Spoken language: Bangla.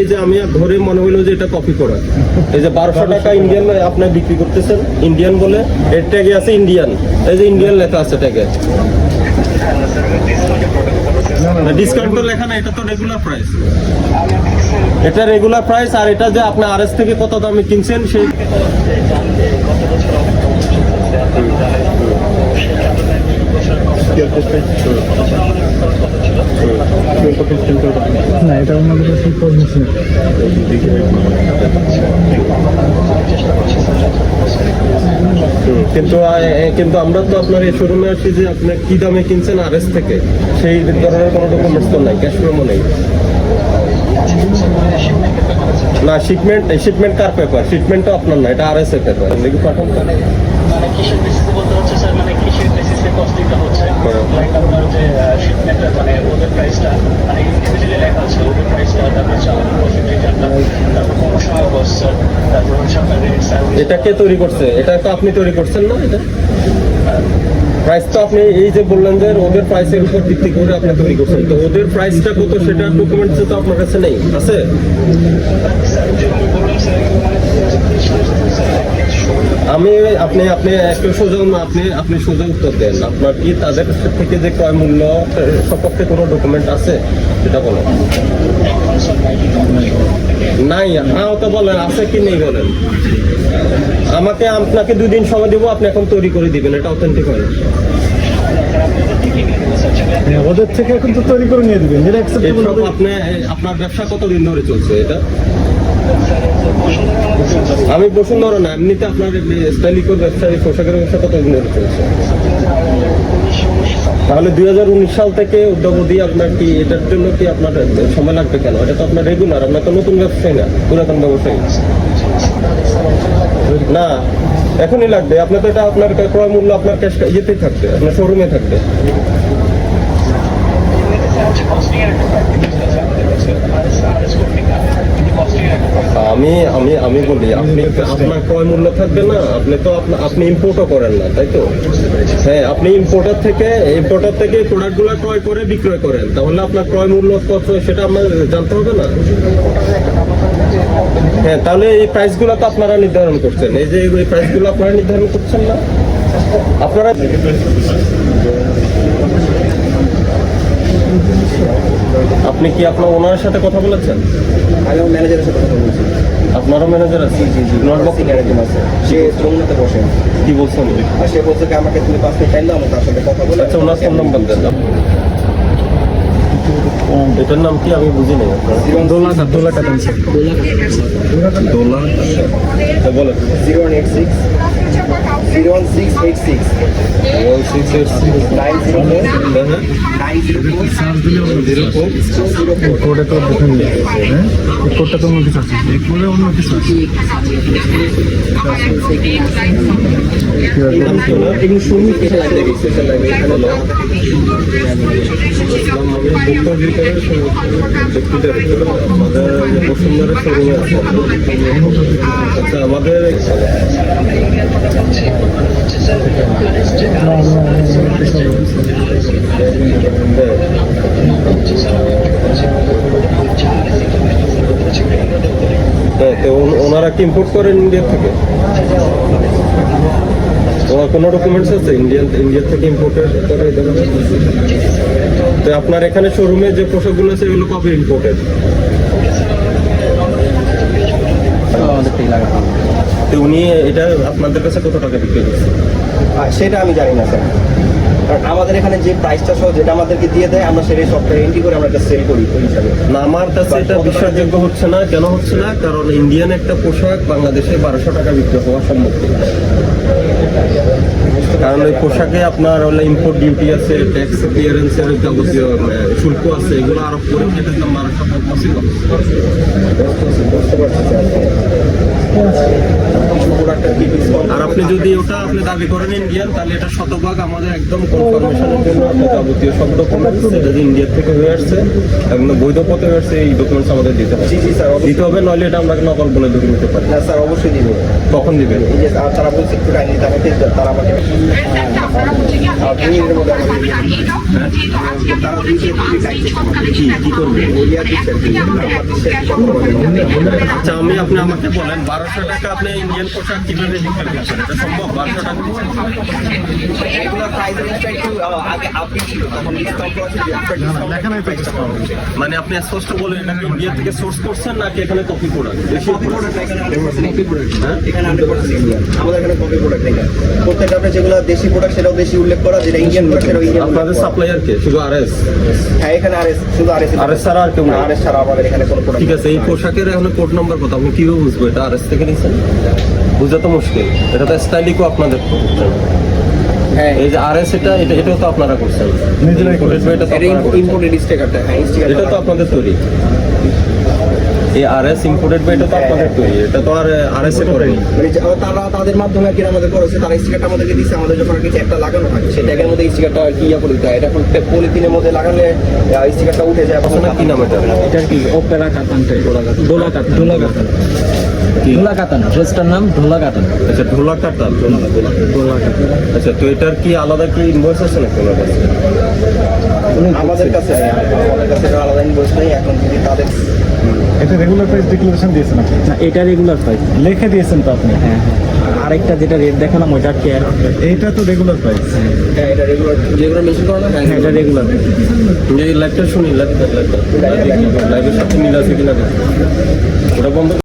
এই যে আমি ধরে মনে হলো যে এটা কপি করা। এই যে বারোশো টাকা ইন্ডিয়ান আপনি বিক্রি করতেছেন। ইন্ডিয়ান বলে, এর ট্যাগে আছে ইন্ডিয়ান এই যে ইন্ডিয়ান লেখা আছে ট্যাগে ডিসকাউন্ট তো লেখা না এটা তো রেগুলার প্রাইস এটা রেগুলার প্রাইস আর এটা যে আপনি আরএস থেকে কত দামে কিনছেন, সেই না এটা অন্যদের কাছে করছি কিন্তু কিন্তু আমরা তো আপনার এই শোরুমে আসছি যে আপনি কি দামে কিনছেন আরএস থেকে? সেই ধরনের কোনো ডকুমেন্টস তো নাই ক্যাশ মেমো নেই। না শিপমেন্ট শিপমেন্ট কার পেপার শিপমেন্ট তো আপনার না, এটা আরএস এর পেপার দেখি পাঠান। মানে কিসের বেসিসে বলতে হচ্ছে স্যার মানে কিসের বেসিসে কস্টিংটা হচ্ছে। লাইক আপনার যে শিপমেন্টটা মানে ওদের প্রাইসটা মানে ইন্ডিভিজুয়ালি লেখা আছে ওদের প্রাইসটা তারপর হচ্ছে আমাদের পার্সেন্টেজটা তারপর কোনো সময় বস স্যার তারপর হচ্ছে আপনার রেট স্যার এটা কে তৈরি করছে এটা তো আপনি তৈরি করছেন না এটা? প্রাইস তো আপনি এই যে বললেন যে ওদের প্রাইসের উপর ভিত্তি করে আপনি তৈরি করছেন তো ওদের প্রাইসটা কত সেটা ডকুমেন্টস তো আপনার কাছে নেই আছে? আমি আপনি আপনি একটু না, আপনি আপনি সুযোগ উত্তর দেন। আপনার কি তাদের থেকে যে ক্রয় মূল্য সপক্ষে কোনো ডকুমেন্ট আছে? সেটা বলেন। নাই হ্যাঁ তো বলেন আছে কি নেই বলেন। আমাকে আপনাকে দুদিন সময় দিব আপনি এখন তৈরি করে দিবেন এটা অথেন্টিক হয়। হ্যাঁ, ওদের থেকে এখন তো তৈরি করে নিয়ে দিবেন আপনার ব্যবসা কতদিন ধরে চলছে এটা? আমি বসুন্ধরা না, এমনিতে আপনার স্টাইলিকোর ব্যবসা এই পোশাকের ব্যবসা কতদিন ধরে চলছে? তাহলে দুই হাজার উনিশ সাল থেকে উদ্যোগ আপনার কি এটার জন্য কি আপনার সময় লাগবে কেন? এটা তো আপনার রেগুলার আপনার তো নতুন ব্যবসায়ী না, পুরাতন ব্যবসায়ী। না, এখনই লাগবে। আপনার তো এটা আপনার ক্রয় মূল্য আপনার ক্যাশ ইয়েতেই থাকবে, আপনার শোরুমে থাকবে কস্টিং এর একটা কস্টিং এর একটা আমি আমি আমি বলি আপনি আপনার ক্রয় মূল্য থাকবে না আপনি তো আপনা- আপনি ইম্পোর্টও করেন না তাই তো? হ্যাঁ আপনি ইম্পোর্টার থেকে ইম্পোর্টার থেকে প্রোডাক্টগুলো ক্রয় করে বিক্রয় করেন তাহলে আপনার ক্রয় মূল্য কত সেটা আমার জানতে হবে না? হ্যাঁ তাহলে এই প্রাইসগুলো তো আপনারা নির্ধারণ করছেন এই যে এই প্রাইসগুলো আপনারা নির্ধারণ করছেন না? আপনারা আপনি কি আপনার ওনার সাথে কথা বলেছেন? আমি আমার ম্যানেজারের সাথে কথা বলছি। আপনারও ম্যানেজার আছে? ওনার বক্সিং বক্তব্য? একজন আছে। সে যমুনাতে বসে। কি বলছেন আর সে বলছে কি আমাকে তুমি পাঁচ মিনিট টাইম দাও আমি তার সাথে কথা বলে আচ্ছা ওনার ফোন নাম্বার দেন। এটার নাম কি? আমি বুঝি নাই। আপনার দোলা দোলা কাটান স্যার দোলা হ্যাঁ, বলেন zero one eight six zero one six eight six one six eight six nine zero nine zero four zero four কোডে তো দেখে নিয়ে এই কোডটা তো অন্য কিছু আছে কোডে অন্য কিছু আমাদের ওনারা কি ইম্পোর্ট করেন ইন্ডিয়া থেকে? ওনার কোনো ডকুমেন্টস আছে? ইন্ডিয়ান ইন্ডিয়া থেকে ইম্পোর্টেড করে তো আপনার এখানে শোরুমে যে পোশাকগুলো আছে, এগুলো কবে ইম্পোর্টেড আমাদের। তো উনি এটা আপনাদের কাছে কত টাকা বিক্রি করছে? সেটা আমি জানি না স্যার। কারণ আমাদের এখানে যে প্রাইসটা সহ যেটা আমাদেরকে দিয়ে দেয় আমরা সেটাই সফটওয়্যার এন্ট্রি করে আমরা সেল করি ওই হিসাবে। না আমার কাছে এটা বিশ্বাসযোগ্য হচ্ছে না কেন হচ্ছে না? কারণ ইন্ডিয়ান একটা পোশাক বাংলাদেশে বারোশো টাকা বিক্রি হওয়া সম্মুখীন কারণ ওই পোশাকে আপনার হলে ইম্পোর্ট ডিউটি আছে ট্যাক্স ক্লিয়ারেন্সের যাবতীয় শুল্ক আছে এগুলো আরোপ করে এটার দাম বারোশো পসিবল বুঝতে পারছি স্যার প্রোডাক্টের কি ডিসকাউন্ট আর আপনি যদি ওটা আপনি দাবি করেন ইন্ডিয়ান তাহলে এটা শতভাগ আমাদের একদম কনফার্মেশনের জন্য আপনার যাবতীয় সব ডকুমেন্টস এটা যে ইন্ডিয়া থেকে হয়ে আসছে একদম বৈধ পথে হয়ে আসছে এই ডকুমেন্টস আমাদের দিতে হবে। জি জি স্যার দিতে হবে নইলে এটা আমরা নকল বলে ধরে নিতে পারি। না স্যার অবশ্যই দিব। কখন দিবেন এই যে আর তারা বলছে একটু টাইম দিতে আমাকে তারা আমাকে বলে। আচ্ছা আমি আপনি আমাকে বলেন বারোশো টাকা আপনি ইন্ডিয়ান পোশাক কীভাবে বিক্রি করছেন এটা সম্ভব? বারোশো টাকা। মানে আপনি স্পষ্ট বলেন এটা ইন্ডিয়া থেকে সোর্স করছেন নাকি এখানে কপি প্রোডাক্ট দেশীয় Copy product? product এখানে 100% product, হ্যাঁ? এখানে 100% Indian। আমাদের এখানে কপি প্রোডাক্ট প্রত্যেকটা আপনার যেগুলো দেশি প্রোডাক্ট সেটাও দেশি উল্লেখ করা যেটা ইন্ডিয়ান প্রোডাক্ট সেটাও ইন্ডিয়ান আপনাদের সাপ্লাইয়ার কে? শুধু আরএস হ্যাঁ এখানে আরএস শুধু আরএস RS ছাড়া আর কেউ না? আরএস ছাড়া আমাদের এখানে কোনো প্রোডাক্ট ঠিক আছে এই পোশাকের এখন কোড নাম্বার কত আপনি কীভাবে বুঝব এটা আরএস থেকে নিচ্ছেন বুঝা তো মুশকিল এটা তো স্টাইলিকও আপনাদের হ্যাঁ। এই যে আরএস এটা এটা এটাও তো আপনারা করছেন। ইম্পোর্টেড স্টিকারটা হ্যাঁ স্টিকার এটা তো আপনাদের তৈরি। এই আরএস ইম্পোর্টেড এটা তো আপনাদের তৈরি। এটা তো আর আরএস এ করেনি। মানে তারা তাদের মাধ্যমে আর কি আমাদের করেছে তারা স্টিকারটা আমাদেরকে দিচ্ছে আমাদের যখন আর কি একটা লাগানো হয় সেই ট্যাগের মধ্যে স্টিকারটা কি ইয়া করে দিতে হয় এটা এখন পলিথিনের মধ্যে লাগালে স্টিকারটা উঠে যায় আপনার কি নাম এটা এটার? কি? ওপেরা কাতান ডোলা কাতান কাতান ডোলা কাতান কাতান ড্রেসটার নাম ডোলা কাতান আচ্ছা ঢোলা কাটাল ডোলা কাতান আচ্ছা তো এটার কি আলাদা কি ইনভয়েস আছে নাকি ওনার কাছে? আমাদের কাছে আমাদের কাছে আলাদা ইনভয়েস নেই এখন যদি তাদের এটা রেগুলার প্রাইস ডিক্লারেশন দিয়েছেন আপনি? না এটা রেগুলার প্রাইস লিখে দিয়েছেন তো আপনি? হ্যাঁ হ্যাঁ। আরেকটা যেটা রেট দেখালাম ওইটা কেয়ার এইটা তো রেগুলার প্রাইস হ্যাঁ এটা রেগুলার যেগুলো মেশিন করা না হ্যাঁ এটা রেগুলার এই লাইভটা শুনি লাইভ লাইভটা লাইভের সাথে মিল আছে কিনা। ওটা বন্ধ